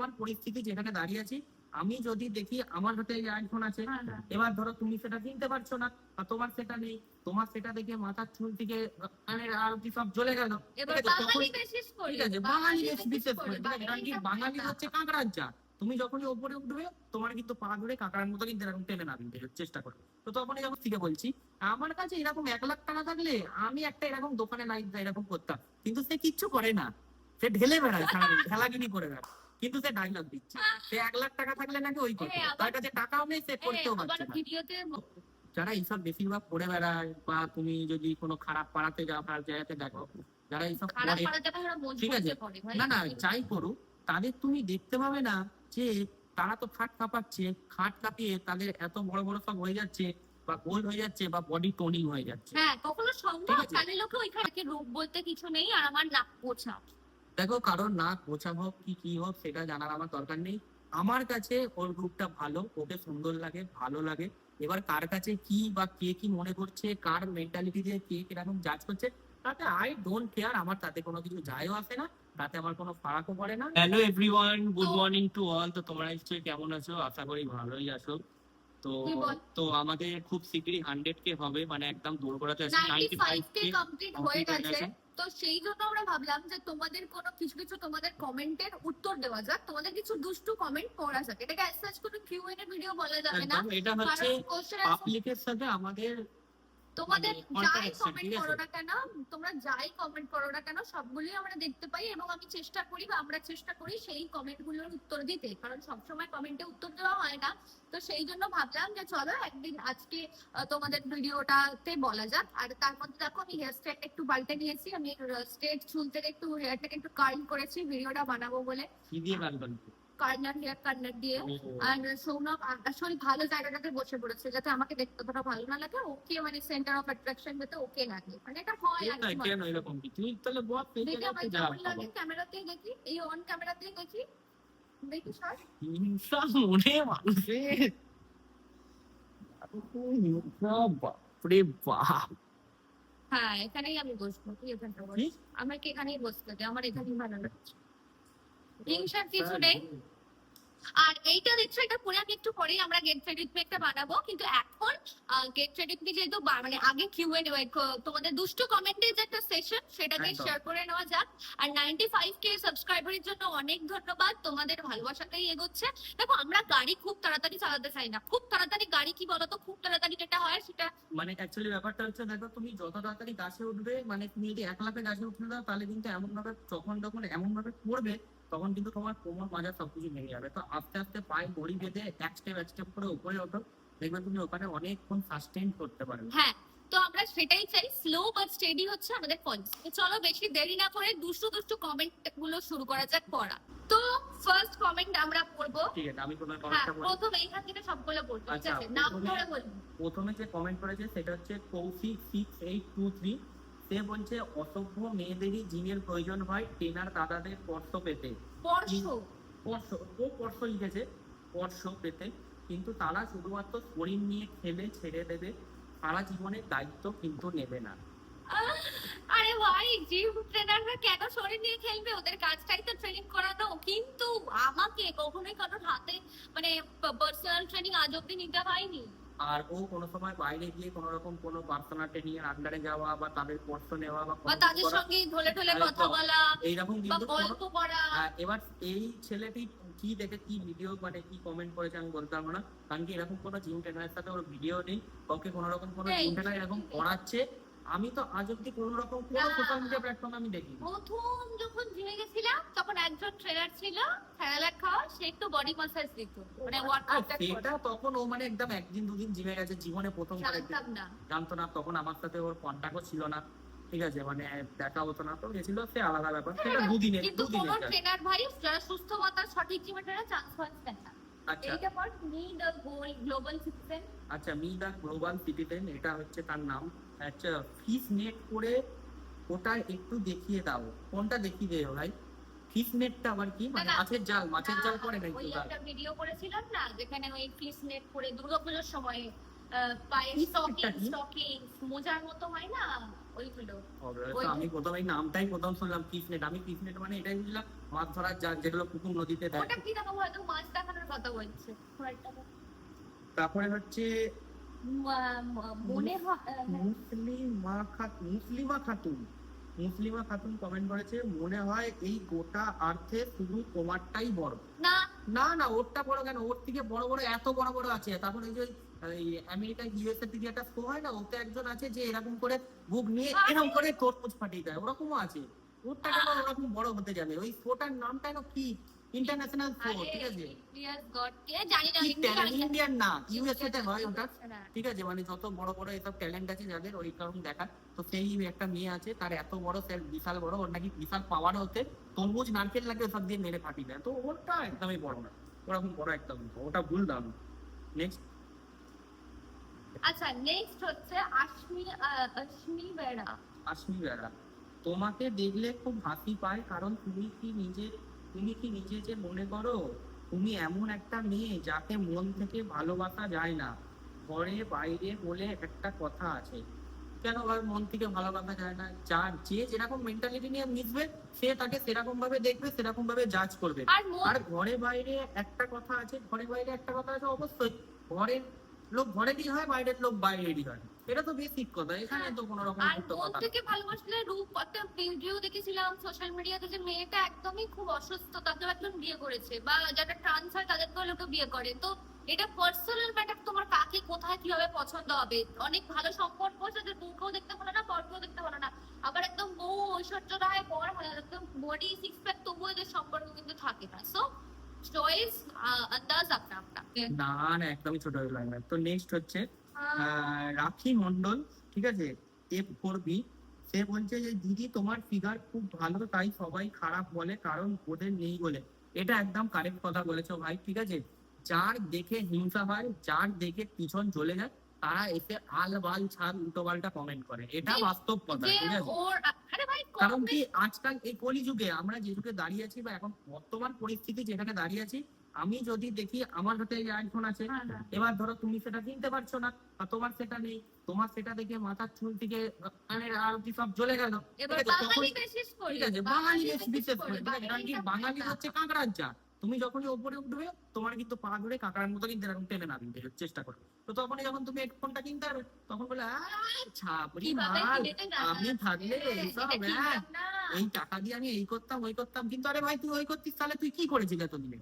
বর্তমান পরিস্থিতি যেখানে দাঁড়িয়ে আছি আমি যদি দেখি আমার হাতে এই আইফোন আছে হ্যাঁ, হ্যাঁ। এবার ধরো তুমি সেটা কিনতে পারছ না আর তোমার সেটা নেই তোমার সেটা দেখে মাথার চুল থেকে মানে আর কি সব জ্বলে গেল। ঠিক আছে, বাঙালি বিশেষ করে কারণ কি বাঙালি হচ্ছে কাঁকড়ার যা তুমি যখনই ওপরে উঠবে তোমার কিন্তু পা ধরে কাঁকড়ার মতো কিন্তু এরকম টেনে না দিতে চেষ্টা করবে। তো তখনই যখন থেকে বলছি আমার কাছে এরকম এক লাখ টাকা থাকলে আমি একটা এরকম দোকানে নাই এরকম করতাম কিন্তু সে কিচ্ছু করে না। সে ঢেলে বেড়ায় ঢেলাগিনি করে বেড়ায়। কিন্তু সে ডায়লগ দিচ্ছে। সে এক লাখ টাকা থাকলে নাকি ওই হ্যাঁ, তার কাছে টাকাও নেই সে হ্যাঁ, করতেও পারছে না। যারা এইসব বেশিরভাগ পড়ে বেড়ায় বা তুমি যদি কোনো খারাপ পাড়াতে যাও খারাপ জায়গাতে দেখো যারা এইসব ঠিক আছে। না না করুক তাদের তুমি দেখতে পাবে না যে তারা তো খাট কাঁপাচ্ছে খাট কাঁপিয়ে তাদের এত বড় বড় সব হয়ে যাচ্ছে বা গোল হয়ে যাচ্ছে বা বডি টোনিং হয়ে যাচ্ছে। হ্যাঁ কখনো সম্ভব ওইখানে রূপ বলতে কিছু নেই আর আমার নাক পোছা দেখো কারোর নাক গোছা হোক কি কি হোক সেটা জানার আমার দরকার নেই। আমার কাছে ওর রূপটা ভালো ওকে সুন্দর লাগে ভালো লাগে। এবার কার কাছে কি বা কে কি মনে করছে কার মেন্টালিটি যে কে কীরকম জাজ করছে তাতে আই ডোন্ট কেয়ার আমার তাতে কোনো কিছু যায়ও আসে না তাতে আমার কোনো ফারাকও পড়ে না। Hello everyone good morning to all তো তোমরা নিশ্চয়ই কেমন আছো? আশা করি ভালোই আছো। তো তো আমাদের খুব শীঘ্রই হান্ড্রেড কে হবে মানে একদম দূর করাতে আছে নাইনটি ফাইভ কে কমপ্লিট হয়ে গেছে। তো সেই জন্য আমরা ভাবলাম যে তোমাদের কোনো কিছু কিছু তোমাদের কমেন্টের উত্তর দেওয়া যাক। তোমাদের কিছু দুষ্টু কমেন্ট করা যাক। এটাকে অ্যাজ সাচ কোনো কিউ এন ভিডিও বলা যাবে না। এটা হচ্ছে পাবলিকের সাথে আমাদের তোমাদের যাই কমেন্ট করো না কেন তোমরা যাই কমেন্ট করো না কেন সবগুলোই আমরা দেখতে পাই এবং আমি চেষ্টা করি বা আমরা চেষ্টা করি সেই কমেন্টগুলোর উত্তর দিতে। কারণ সবসময় কমেন্টে উত্তর দেওয়া হয় না। তো সেই জন্য ভাবলাম যে চলো একদিন আজকে তোমাদের ভিডিওটাতে বলা যাক। আর তার মধ্যে দেখো আমি হেয়ার স্টাইলটা একটু পাল্টে নিয়েছি। আমি স্ট্রেট চুল থেকে একটু হেয়ারটাকে একটু কার্ল করেছি ভিডিওটা বানাবো বলে। কি দিয়ে করবে কার্নার হেয়ার কার্নার দিয়ে আর সৌনক আসলে ভালো জায়গাটাতে বসে পড়েছে যাতে আমাকে দেখতে অতটা ভালো না লাগে। ওকে মানে সেন্টার অফ অ্যাট্রাকশন যাতে ওকে লাগে। মানে এটা হয় আর কেন এরকম তুই তাহলে বল দেখি আমার কেমন লাগে ক্যামেরাতেই দেখি। এই অন ক্যামেরাতেই দেখি। দেখি সর হিংসা মনে মানুষের বাপরে বাপ। হ্যাঁ এখানেই আমি বসবো তুই এখানটা বস। আমাকে এখানেই বসতে দে আমার এখানেই ভালো লাগছে। হিংসার কিছু নেই। আর এইটা দেখছ এটা পরে আমি একটু পরেই আমরা গেট ক্রেডিট একটা বানাবো। কিন্তু এখন গেট ক্রেডিট যেহেতু মানে আগে কিউ এন তোমাদের দুষ্ট কমেন্টের যে একটা সেশন সেটাকে শেয়ার করে নেওয়া যাক। আর নাইনটি ফাইভ কে সাবস্ক্রাইবারের জন্য অনেক ধন্যবাদ। তোমাদের ভালোবাসাতেই এগোচ্ছে। দেখো আমরা গাড়ি খুব তাড়াতাড়ি চালাতে চাই না। খুব তাড়াতাড়ি গাড়ি কি বলতো? খুব তাড়াতাড়ি যেটা হয় সেটা মানে অ্যাকচুয়ালি ব্যাপারটা হচ্ছে দেখো তুমি যত তাড়াতাড়ি গাছে উঠবে মানে তুমি যদি এক লাখে গাছে উঠে দাও তাহলে কিন্তু এমন ভাবে যখন যখন এমন ভাবে পড়বে তখন কিন্তু তোমার কোমর মাজা সবকিছু ভেঙে যাবে। তো আস্তে আস্তে পায়ে দড়ি বেঁধে এক স্টেপ এক স্টেপ করে উপরে ওঠো। দেখবে তুমি ওখানে অনেকক্ষণ সাস্টেইন করতে পারবে। হ্যাঁ তো আমরা সেটাই চাই। স্লো বাট স্টেডি হচ্ছে আমাদের পলিসি তো চলো বেশি দেরি না করে দুষ্টু দুষ্টু কমেন্টগুলো শুরু করা যাক পড়া। তো ফার্স্ট কমেন্ট আমরা পড়ব। ঠিক আছে আমি তোমার হ্যাঁ কমেন্টটা বলি প্রথম এইখান থেকে সবগুলো বলব ঠিক আচ্ছা, আছে নাম প্রথমে- ধরে বলব প্রথমে যে কমেন্ট করেছে সেটা হচ্ছে Koushik six eight two three সে বলছে অসভ্য মেয়েদেরই জিনের প্রয়োজন হয় ট্রেনার দাদাদের স্পর্শ পেতে। স্পর্শ? স্পর্শ ও স্পর্শ লিখেছে স্পর্শ পেতে। কিন্তু তারা শুধুমাত্র শরীর নিয়ে খেলে ছেড়ে দেবে। সারা জীবনের দায়িত্ব কিন্তু নেবে না। আরে ভাই জিম ট্রেনাররা কেন শরীর নিয়ে খেলবে? ওদের কাজটাই তো ট্রেনিং করানো। কিন্তু আমাকে কখনোই কারোর হাতে মানে পার্সোনাল ট্রেনিং আজ অব্দি নিতে হয়নি। আর ও কোনো সময় বাইরে গিয়ে কোনো রকম কোনো পার্সোনাল ট্রেনিং এর আন্ডারে যাওয়া বা তাদের স্পর্শ নেওয়া বা তাদের সঙ্গে ঢলে ঢলে কথা বলা এইরকম কিন্তু গল্প করা। এবার এই ছেলেটি কি দেখে কি ভিডিও মানে কি কমেন্ট করেছে আমি বলতে পারব না। কারণ কি এরকম কোনো জিম ট্রেনারের সাথে ওর ভিডিও নেই ওকে কোনো রকম কোনো জিম ট্রেনার এরকম করাচ্ছে আমি তো আজ অব্দি কোনো রকম কোনো সোশ্যাল মিডিয়া প্ল্যাটফর্মে আমি দেখি প্রথম যখন জিমে গেছিলাম তখন একজন ট্রেনার ছিল খেলা খাওয়া সে একটু বডি মাসাজ দিত মানে ওয়ার্কআউটটা সেটা তখন ও মানে একদম একদিন দুদিন জিমে গেছে জীবনে প্রথম জানতাম না। জানতো না তখন আমার সাথে ওর কন্ট্যাক্টও ছিল না। ঠিক আছে মানে দেখা হতো না তো গেছিল সে আলাদা ব্যাপার। সেটা দুদিনের কিন্তু কোন দুদিনের ট্রেনার ভাই যারা সুস্থ মাতার সঠিক জিমে ট্রেনার চান্স পাচ্ছেন না। আচ্ছা। Me the goal global citizen আচ্ছা মি দা গ্লোবাল সিটিজেন এটা হচ্ছে তার নাম। আচ্ছা ফিস নেট করে ওটা একটু দেখিয়ে দাও। কোনটা দেখিয়ে দেও ভাই? ফিস নেটটা আবার কি? মানে। মাছের জাল মাছের জাল করে নাকি ওই একটা ভিডিও করেছিলাম না যেখানে ওই ফিস নেট করে দুর্গাপুজোর সময় পায়ে স্টকিং? স্টকিং মোজার মতো হয় না? ওইগুলো। ওই আমি প্রথমে এই নামটাই প্রথম শুনলাম ফিস নেট আমি ফিস নেট মানে এটাই বুঝলাম মাছ ধরার জাল যেগুলো পুকুর নদীতে দেয়। ওটা কি রকম হয়তো মাছ দেখানোর কথা বলছে। তারপরে হচ্ছে মনে হয় মুসলিমা খাতুন মুসলিমা খাতুন। মুসলিমা খাতুন কমেন্ট করেছে মনে হয় এই গোটা আর্থে শুধু তোমারটাই বড়। না। না না ওরটা বড় কেন? ওর থেকে বড় বড় এত বড় বড় আছে। তারপরে ওই যে এই আমেরিকা ইউএসএ থেকে একটা শো হয় না ওতে একজন আছে যে এরকম করে বুক নিয়ে এরকম করে তরমুজ ফাটিয়ে দেয়। ওরকমও আছে। ওরটা কেন ওরকম বড় হতে যাবে? ওই শোটার নামটা কি? ইন্টারন্যাশনাল আরে ঠিক আছে? জানি না ইন্ডিয়ান না। ইউএসএ তে হয় ওটা। ঠিক আছে মানে যত বড় বড় এসব ট্যালেন্ট আছে যাদের ওই কারণ দেখা। তো সেই একটা মেয়ে আছে তার এত বড় সে বিশাল বড় ওর নাকি বিশাল পাওয়ার হতে তরমুজ নারকেল লাগে সব দিয়ে মেরে ফাটিয়ে দেয়। তো ওটা একদমই বড় না। ওরকম বড় একদম ওটা ভুল দাম নেক্সট আচ্ছা নেক্সট হচ্ছে আশমি আহ, আশমি বেড়া। আশমি বেড়া। তোমাকে দেখলে খুব হাসি পায় কারণ তুমি কি নিজে তুমি কি নিজে যে মনে করো তুমি এমন একটা মেয়ে যাকে মন থেকে ভালোবাসা যায় না? ঘরে বাইরে বলে একটা কথা আছে। কেন ভাই মন থেকে ভালোবাসা যায় না? যার যে যেরকম মেন্টালিটি নিয়ে মিশবে সে তাকে সেরকম ভাবে দেখবে সেরকম ভাবে জাজ করবে। আর আর ঘরে বাইরে একটা কথা আছে ঘরে বাইরে একটা কথা আছে অবশ্যই। ঘরের লোক ঘরেরই হয় বাইরের লোক বাইরেরই হয়। এটা তো বেসিক কথা এখানে তো কোনো রকম আর মন থেকে ভালোবাসলে রূপ একটা ভিডিও দেখেছিলাম সোশ্যাল মিডিয়াতে যে মেয়েটা একদমই খুব অসুস্থ তাকে একজন বিয়ে করেছে বা যারা ট্রান্স হয় তাদেরকেও লোকে বিয়ে করে। তো এটা পার্সোনাল ম্যাটার তোমার কাকে কোথায় কীভাবে পছন্দ হবে? অনেক ভালো সম্পর্ক আছে বউকেও দেখতে ভালো না পরকেও দেখতে ভালো না। আবার একদম বউ ঐশ্বর্য রায় পর না, একদম বডি সিক্স প্যাক তবুও এদের সম্পর্ক কিন্তু থাকে না। সো চয়েস আন্দাজ আপনা আপনা না না একদমই ছোট হয়ে লাগবে তো নেক্সট হচ্ছে রাখি মন্ডল ঠিক আছে? এফ ফোর বি সে বলছে যে দিদি তোমার ফিগার খুব ভালো তাই সবাই খারাপ বলে কারণ ওদের নেই বলে। এটা একদম কারেক্ট কথা বলেছ ভাই ঠিক আছে? যার দেখে হিংসা হয় যার দেখে পিছন চলে যায় তারা এসে আল বাল ছাদ উল্টো পাল্টা কমেন্ট করে। এটা বাস্তব কথা ঠিক আছে? কারণ কি আজকাল এই কলিযুগে আমরা যে যুগে দাঁড়িয়ে আছি বা এখন বর্তমান পরিস্থিতি যেখানে দাঁড়িয়ে আছি আমি যদি দেখি আমার হাতে এই আইফোন আছে হ্যাঁ, হ্যাঁ। এবার ধরো তুমি সেটা কিনতে পারছ না বা তোমার সেটা নেই তোমার সেটা দেখে মাথার চুল থেকে মানে আর কি সব জ্বলে গেল। ঠিক আছে, বাঙালি বিশেষ করে কারণ কি বাঙালি হচ্ছে কাঁকড়ার যা তুমি যখনই ওপরে উঠবে তোমার কিন্তু পা ধরে কাঁকড়ার মতো কিন্তু এরকম টেনে না দিতে চেষ্টা করো তো তখনই যখন তুমি হেডফোনটা কিনতে পারবে তখন বলে মাল কিনেছে আমি থাকলে এইসব হ্যাঁ। এই টাকা দিয়ে আমি এই করতাম ওই করতাম কিন্তু আরে ভাই তুই ওই করতিস তাহলে তুই কি করেছিস এতদিনে?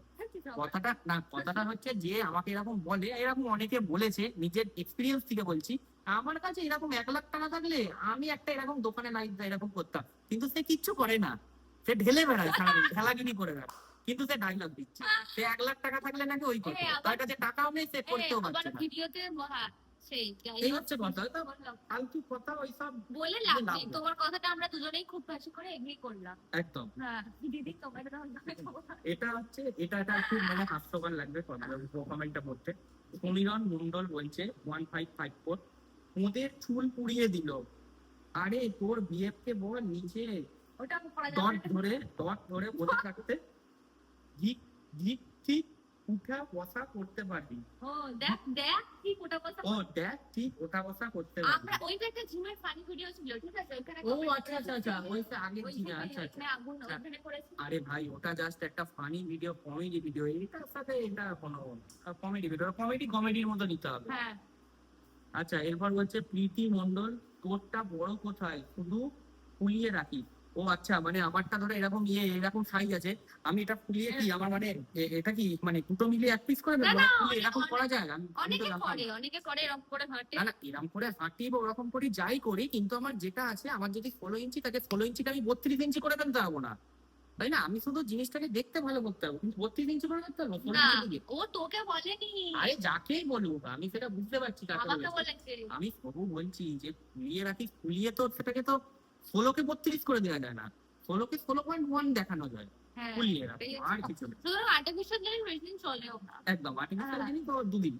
কথাটা না কথাটা হচ্ছে যে আমাকে এরকম বলে এরকম অনেকে বলেছে নিজের এক্সপিরিয়েন্স থেকে বলছি আমার কাছে এরকম এক লাখ টাকা থাকলে আমি একটা এরকম দোকানে নাই এরকম করতাম। কিন্তু সে কিচ্ছু করে না। সে ঢেলে বেড়ায় সারাদিন ঢেলাগিনি করে বেড়ায়। কিন্তু সে ডায়লগ দিচ্ছে। সে এক লাখ টাকা থাকলে নাকি ওই করতো। তার কাছে টাকাও নেই সে করতেও পারছে না। ভিডিওতে এই হচ্ছে কথা। ফালতু কথা ওইসব বলে লাভ নেই। তোমার কথাটা আমরা দুজনেই খুব বেশি করে এগ্রি করলাম। একদম। হ্যাঁ দিদি তোমার এটা হচ্ছে এটা এটা খুব মানে হাস্যকর লাগবে কমেন্টটা পড়তে সমীরণ মন্ডল বলছে ওয়ান ফাইভ ফাইভ ফোর ওদের চুল পুড়িয়ে দিল। আরে তোর বিএফ কে বল নিচে ডট ধরে ডট ধরে বসে থাকতে। ঠিক ঠিক ঠিক উঠা বসা করতে পারবি। ও দেখ দেখ কি ওটা কথা ও দেখ ঠিক ওঠা বসা করতে পারবি। আমরা ওইটা একটা জিমের ফানি ভিডিও ছিল ঠিক আছে? ওখানে ও আচ্ছা আচ্ছা আচ্ছা ওইটা আগে ওই আচ্ছা আচ্ছা। আগুন হ্যাঁ। ওখানে করেছি আরে ভাই ওটা জাস্ট একটা ফানি ভিডিও কমেডি ভিডিও এটার সাথে এটা কোনো কমেডি ভিডিও কমেডি কমেডির মতো নিতে হবে। হ্যাঁ। আচ্ছা এরপর বলছে প্রীতি মন্ডল তোরটা বড় কোথায়? শুধু ফুলিয়ে রাখি ও আচ্ছা মানে আমারটা ধরো এরকম ইয়ে এরকম সাইজ আছে আমি এটা ফুলিয়ে কি আমার মানে এটা কি মানে দুটো মিলিয়ে এক পিস করে দেবো এরকম করা যায়? আমি অনেকে করে অনেকে করে এরকম করে হাঁটে। না না এরকম করে বা ওরকম করি যাই করি কিন্তু আমার যেটা আছে আমার যদি ষোলো ইঞ্চি তাকে ষোলো ইঞ্চিটা আমি বত্রিশ ইঞ্চি করে ফেলতে পারব না। তাই না? আমি শুধু জিনিসটাকে দেখতে ভালো করতে পারব কিন্তু বত্রিশ ইঞ্চি করে ফেলতে পারব না ও তোকে বলেনি। আরে যাকেই বলুক আমি সেটা বুঝতে পারছি কাকে আমি তবু বলছি যে ফুলিয়ে রাখি ফুলিয়ে তো সেটাকে তো ষোলোকে বত্রিশ করে দেওয়া যায় না। ষোলোকে ষোলো পয়েন্ট ওয়ান দেখানো যায়। হ্যাঁ ফুলিয়ে আর কিছু আর্টিফিশিয়াল জিনিস বেশি দিন চলেও না। একদম আর্টিফিশিয়াল হ্যাঁ। জিনিস তো দুদিন।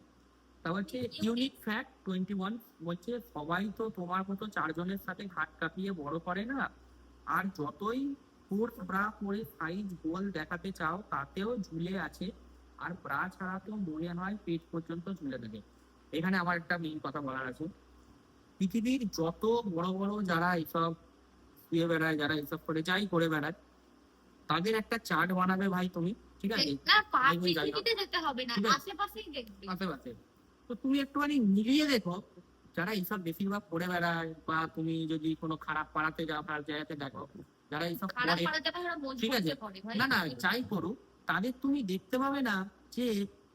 তা হচ্ছে ইউনিক ফ্যাক্ট টোয়েন্টি ওয়ান বলছে সবাই তো তোমার মতো চারজনের সাথে ঘাট কাঁপিয়ে বড় করে না। আর যতই ব্রা পরে সাইজ গোল দেখাতে চাও তাতেও ঝুলে আছে। আর ব্রা ছাড়া তো মনে হয় পেট পর্যন্ত ঝুলে থাকে। এখানে আমার একটা মেইন কথা বলার আছে। পৃথিবীর যত বড় বড় যারা এইসব শুয়ে বেড়ায় যারা এইসব করে যাই করে বেড়ায়। তাদের একটা চার্ট বানাবে ভাই তুমি ঠিক আছে? আশেপাশে। তো তুমি একটুখানি মিলিয়ে দেখো যারা এইসব বেশিরভাগ করে বেড়ায় বা তুমি যদি কোনো খারাপ পাড়াতে যাও খারাপ জায়গাতে দেখো যারা এইসব ঠিক আছে। না না যাই করুক তাদের তুমি দেখতে পাবে না যে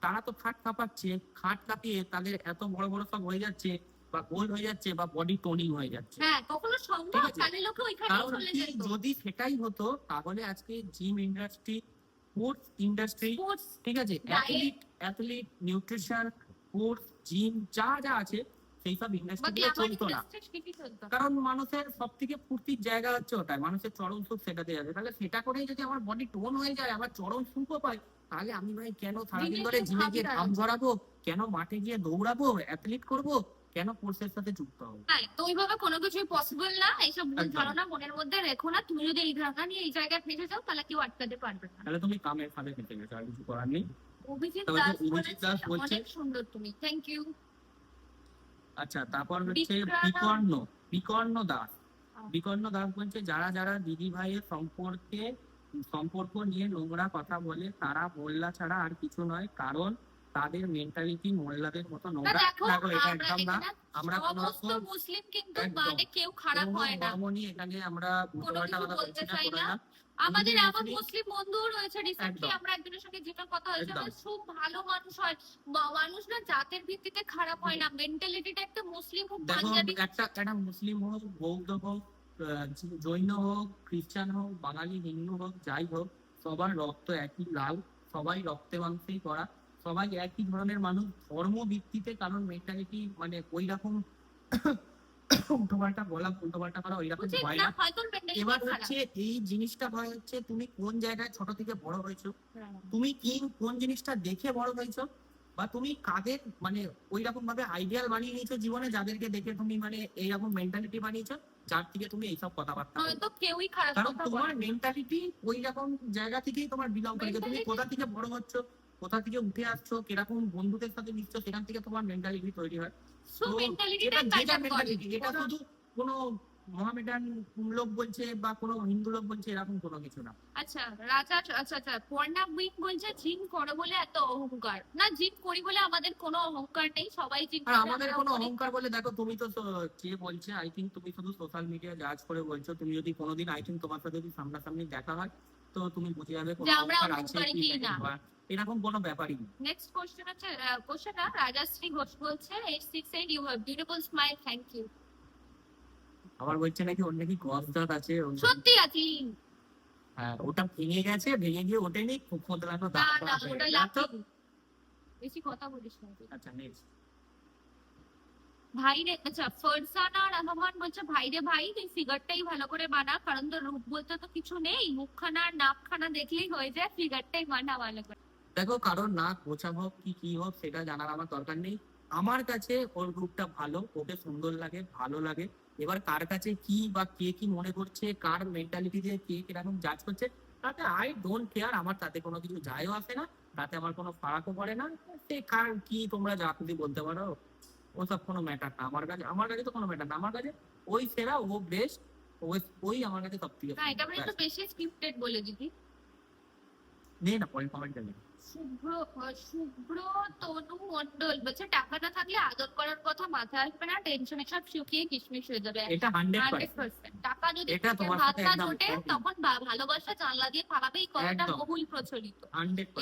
তারা তো খাট কাঁপাচ্ছে খাট কাঁপিয়ে তাদের এত বড় বড় সব হয়ে যাচ্ছে বা গোল হয়ে যাচ্ছে বা বডি টোনিং হয়ে যাচ্ছে। হ্যাঁ কখনো সম্ভব? ঠিক লোকে ওইখানে কারণ চলে যেত। যদি সেটাই হতো তাহলে আজকে জিম ইন্ডাস্ট্রি স্পোর্টস ইন্ডাস্ট্রি ঠিক আছে? Athlete athlete nutrition sports gym যা যা আছে সেই সব চলতো না। কারণ মানুষের সব থেকে ফুর্তির জায়গা হচ্ছে ওটাই। মানুষের চরম সুখ সেটাতে যাবে। তাহলে সেটা করেই যদি আমার বডি টোন হয়ে যায় আবার চরম সুখও পাই তাহলে আমি ভাই কেন সারাদিন ধরে জিমে গিয়ে ঘাম ঝরাবো? কেন মাঠে গিয়ে দৌড়াবো? অ্যাথলিট করব? কেন কোর্সের সাথে যুক্ত হব তো ওইভাবে কোনো কিছুই পসিবল না। এইসব ভুল ধারণা মনের মধ্যে রেখো না। তুমি যদি এই ধারণা নিয়ে এই জায়গায় ফেসে যাও তাহলে কেউ আটকাতে পারবে না। তাহলে তুমি কামের ফাঁদে ফেসে গেছো আর কিছু করার নেই। অভিজিৎ দাস অভিজিৎ দাস বলছে- অনেক সুন্দর তুমি। থ্যাংক ইউ আচ্ছা তারপর হচ্ছে বিকর্ণ বিকর্ণ দাস। বিকর্ণ দাস বলছে যারা যারা দিদি ভাইয়ের সম্পর্কে সম্পর্ক নিয়ে নোংরা কথা বলে তারা বললা ছাড়া আর কিছু নয়। কারণ তাদের মেন্টালিটি মোল্লাদের মতো নোংরা। দেখো এটা একদম না। আমরা কোনো সমস্ত রকম মুসলিম কিন্তু মানে কেউ খারাপ হয় না। ধর্ম নিয়ে এখানে আমরা বলতে চাই না। আমাদের এমন মুসলিম- বন্ধুও রয়েছে রিসেন্টলি আমরা একজনের সঙ্গে যেটা কথা হয়েছে খুব ভালো মানুষ হয়। মানুষ না জাতের ভিত্তিতে খারাপ হয় না। মেন্টালিটিটা একটা মুসলিম হোক পাঞ্জাবি একটা একটা মুসলিম হোক বৌদ্ধ হোক জৈন হোক খ্রিস্টান হোক বাঙালি হিন্দু হোক যাই হোক সবার রক্ত একই লাল সবাই রক্তে মাংসেই করা। সবাই একই ধরনের মানুষ ধর্ম ভিত্তিতে কারণ মেন্টালিটি মানে ওই রকম উল্টোপাল্টা বলা উল্টোপাল্টা করা ওই রকম হয় না এবার হচ্ছে এই জিনিসটা হয় হচ্ছে তুমি কোন জায়গায় ছোট থেকে বড় হয়েছো? হ্যাঁ। তুমি কি কোন জিনিসটা দেখে বড় হয়েছো? বা তুমি কাদের মানে ওই রকম ভাবে আইডিয়াল বানিয়ে নিয়েছো জীবনে যাদেরকে দেখে তুমি মানে এইরকম মেন্টালিটি বানিয়েছো যার থেকে তুমি এইসব কথাবার্তা। হয়তো কেউই খারাপ কারণ তোমার মেন্টালিটি ওই রকম জায়গা থেকেই তোমার বিলং করে তুমি কোথা থেকে বড় হচ্ছ? কোথা থেকে উঠে আসছো কীরকম বন্ধুদের সাথে মিশছো সেখান থেকে তোমার মেন্টালিটি তৈরি হয়। এটা কোনো- শুধু কোনো মহামেডান লোক বলছে বা কোনো হিন্দু লোক বলছে এরকম কোনো কিছু না। আচ্ছা রাজা আচ্ছা আচ্ছা পর্ণা বলছে জিম করো বলে এত অহংকার। না জিম করি বলে আমাদের কোনো অহংকার নেই সবাই জিম আর আমাদের কোনো অহংকার বলে দেখো তুমি তো কে বলছে আই থিঙ্ক তুমি শুধু সোশ্যাল মিডিয়া জাজ করে বলছো তুমি যদি কোনোদিন আই থিঙ্ক তোমার সাথে যদি সামনাসামনি দেখা হয় তো তুমি বুঝে যাবে কোনো আছে কি কি না। এরকম কোনো ব্যাপারই নেই নেক্সট কোশ্চেন হচ্ছে কোশ্চেন না রাজাশ্রী ঘোষ বলছে eight six eight you have beautiful smile thank you আবার বলছে নাকি ওর নাকি গস দাঁত আছে সত্যি আছি হ্যাঁ ওটা ভেঙে গেছে ভেঙে গিয়ে ওঠেনি খুব খোদলানো দাঁত না। ওটা না তো? লাকি বেশি কথা বলিস না আচ্ছা নেক্সট বলছে ভাই তুই ফিগারটাই ভালো করে বানা কারণ তোর রূপ বলতে তো কিছু নেই মুখখানা আর নাকখানা দেখলেই হয়ে যায় ফিগারটাই বানা ভালো করে দেখো কারণ না গোছা হোক কি কি হোক সেটা জানার আমার দরকার নেই আমার কাছে ওর গ্রুপটা ভালো ওকে সুন্দর লাগে ভালো লাগে এবার কার কাছে কি বা কে কি মনে করছে কার মেন্টালিটি দিয়ে কে কীরকম জাজ করছে তাতে আই ডোন্ট কেয়ার আমার তাতে কোনো কিছু যায়ও আসে না তাতে আমার কোনো ফারাকও পড়ে না সে কার কি তোমরা যা বলতে পারো ওসব কোনো ম্যাটার না। আমার কাছে আমার কাছে তো কোনো ম্যাটার না। আমার কাছে ওই সেরা ও বেস্ট ওই ওই আমার কাছে সব থেকে না এটা মানে একটু বেশি স্ক্রিপ্টেড বলে দিদি নেই না পয়েন্ট কমেন্ট শুভ্র শুভ্র তনু মন্ডল বলছে টাকা না থাকলে আদর করার কথা মাথায় আসবে না টেনশনে সব শুকিয়ে কিশমিশ হয়ে যাবে। এটা হান্ড্রেড হান্ড্রেড পার্সেন্ট টাকা যদি এটা ভাত না জোটে তখন ভালোবাসা জানলা দিয়ে এই কথাটা বহুল প্রচলিত।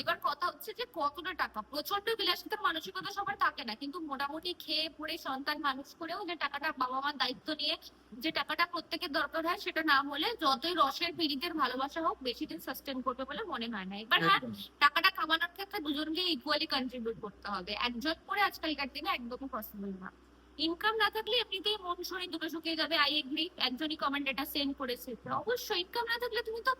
এবার কথা হচ্ছে যে কতটা টাকা? প্রচণ্ড বিলাসিতার মানসিকতা সবার থাকে না। কিন্তু মোটামুটি খেয়ে পড়ে সন্তান মানুষ করেও যে টাকাটা বাবা মার দায়িত্ব নিয়ে যে টাকাটা প্রত্যেকের দরকার হয় সেটা না হলে যতই রসের পীড়িতের ভালোবাসা হোক বেশি দিন সাস্টেন করবে বলে মনে হয় না। এবার হ্যাঁ টাকাটা কামানোর ক্ষেত্রে দুজনকে ইকুয়ালি কন্ট্রিবিউট করতে হবে। একজন করে আজকালকার দিনে একদমই পসিবল না। ইনকাম না থাকলে এমনিতেই মন শরীর দুটো শুকিয়ে যাবে আই এগ্রি একজনই কমেন্ট এটা সেন্ড করেছে। অবশ্যই ইনকাম না থাকলে তুমি তো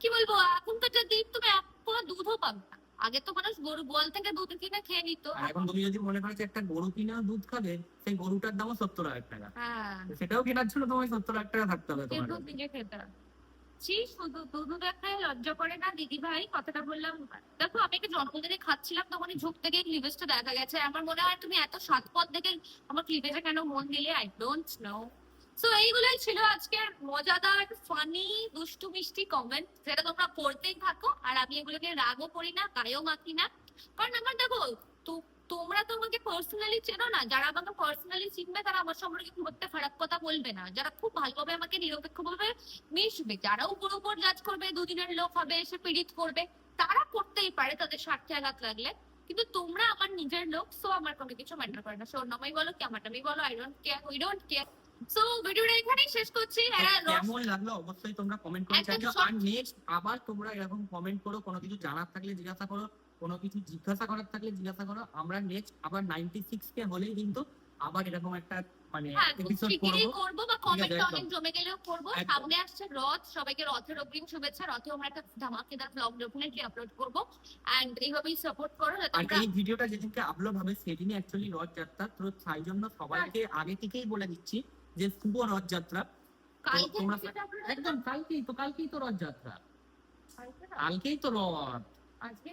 কি বলব এখনকার যা দিন তুমি এক কোনো দুধও পাবে না। আগে তো মানুষ গরু গোয়াল থেকে দুধ কিনে খেয়ে নিত। এখন তুমি যদি মনে করো একটা গরু কিনে দুধ খাবে সেই গরুটার দামও সত্তর হাজার টাকা। হ্যাঁ। সেটাও কেনার জন্য তোমায় সত্তর হাজার টাকা থাকতে হবে তোমার খেতে হবে। ছি শুধু দুধ দেখায় লজ্জা করে না দিদি ভাই কথাটা বললাম, দেখো, আমি একটা জন্মদিনে খাচ্ছিলাম, তখনই ঝুঁক থেকে ক্লিভেজটা দেখা গেছে। আমার মনে হয় তুমি এত স্বাদ পথ দেখে আমার ক্লিভেজে কেন মন দিলে? আই ডোন্ট নো সো এইগুলোই ছিল আজকের মজাদার ফানি দুষ্টু, মিষ্টি কমেন্ট যেটা তোমরা পড়তেই থাকো, আর আমি এগুলোকে রাগও করি না, গায়েও মাখি না। কারণ আমার, দেখো, তো- তোমরা তো আমাকে পার্সোনালি চেনো না। যারা আমাকে পার্সোনালি চিনবে তারা আমার সম্পর্কে খুব একটা খারাপ কথা বলবে না। যারা খুব ভালোভাবে আমাকে নিরপেক্ষভাবে মিশবে যারা উপর উপর জাজ করবে দুদিনের লোক হবে এসে পীড়িত করবে তারা করতেই পারে তাদের স্বার্থে আঘাত লাগলে। কিন্তু তোমরা আমার নিজের লোক সো আমার কোনো কিছু ম্যাটার করে না। সো নামাই বলো কি আমার নামই বলো I don't care we don't care so ভিডিওটা এখানেই শেষ করছি। হ্যাঁ কেমন লাগল? অবশ্যই তোমরা কমেন্ট করে জানিও। আর নেক্সট আবার তোমরা এরকম কমেন্ট করো কোনো কিছু জানার থাকলে জিজ্ঞাসা করো। কোনো কিছু জিজ্ঞাসা করার থাকলে জিজ্ঞাসা করো। আমরা নেক্সট আবার নাইনটি সিক্স কে হলেই কিন্তু আবার এরকম একটা মানে হ্যাঁ এপিসোড করব। করব বা কমেন্ট অনেক জমে গেলেও করব। সামনে আসছে রথ সবাইকে রথের অগ্রিম শুভেচ্ছা। রথে আমরা একটা ধামাকেদার ব্লগ ডেফিনেটলি আপলোড করব। এন্ড এইভাবেই সাপোর্ট করো আর এই ভিডিওটা যেদিনকে আপলোড হবে সেদিনই অ্যাকচুয়ালি রথযাত্রা তো তাই জন্য সবাইকে আগে থেকেই বলে দিচ্ছি যে শুভ upload হবে। একদম কালকেই তো কালকেই তো রথযাত্রা কালকে না? কালকেই তো রথ। আজকে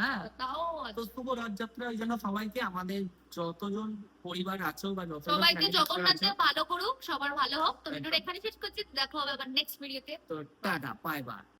হ্যাঁ। তাও তো আচ্ছা। শুভ রথযাত্রা ওই জন্য সবাইকে আমাদের যতজন পরিবার আছো বা যত সবাইকে জগন্নাথ ভালো করুক সবার ভালো হোক তো ভিডিওটা এখানে শেষ করছি দেখা হবে আবার নেক্সট ভিডিওতে তো টাটা বাই বাই